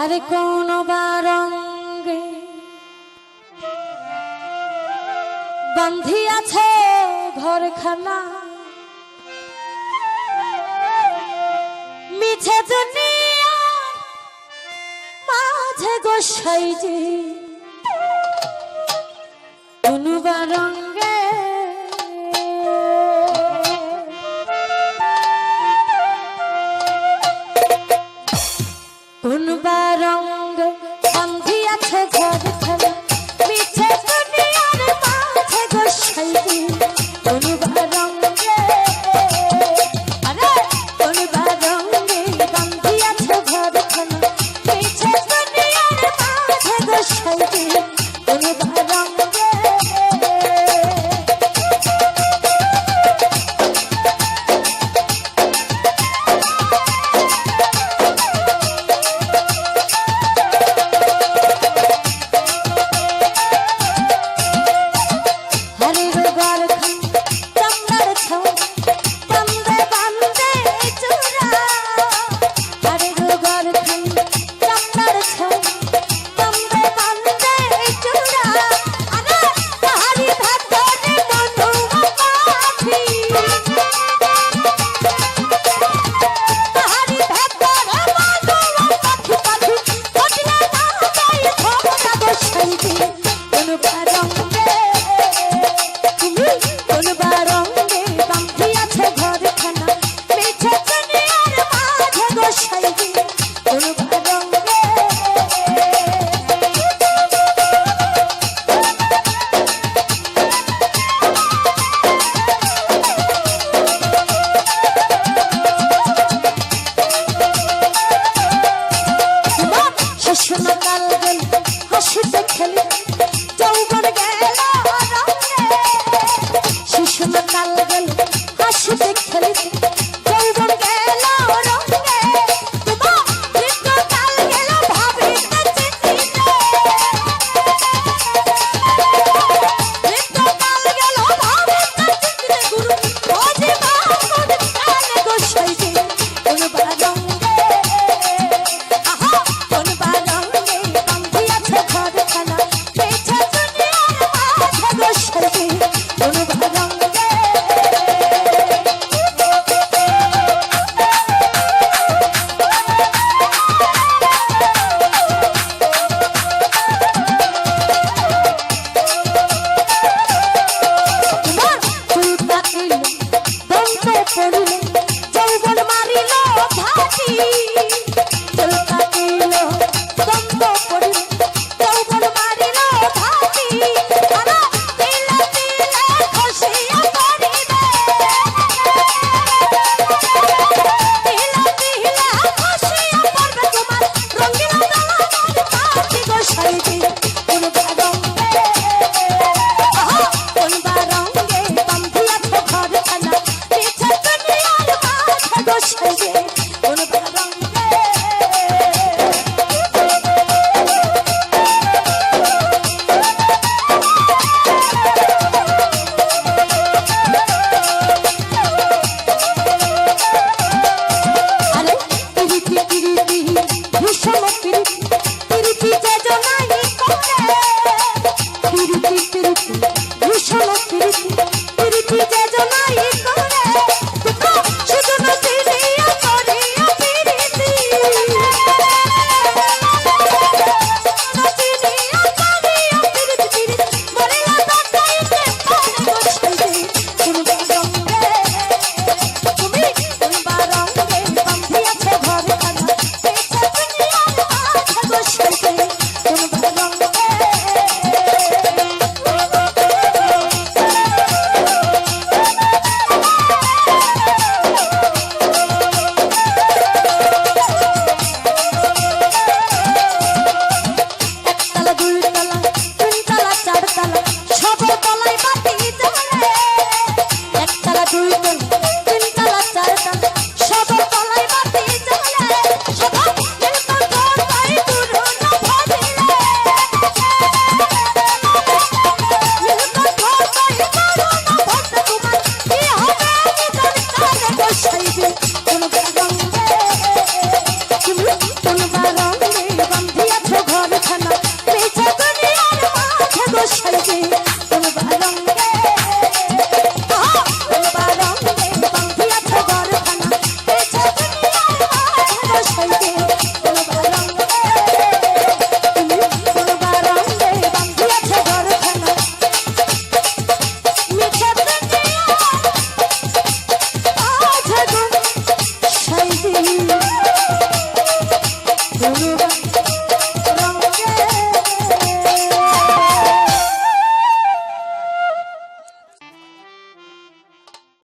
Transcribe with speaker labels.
Speaker 1: আর কোন বারঙ্গে বান্ধি বান্ধিয়াছে ঘরখানা। মিছে দুনিয়া মাঝে গোসাইজি কোন বারঙ্গে Papa.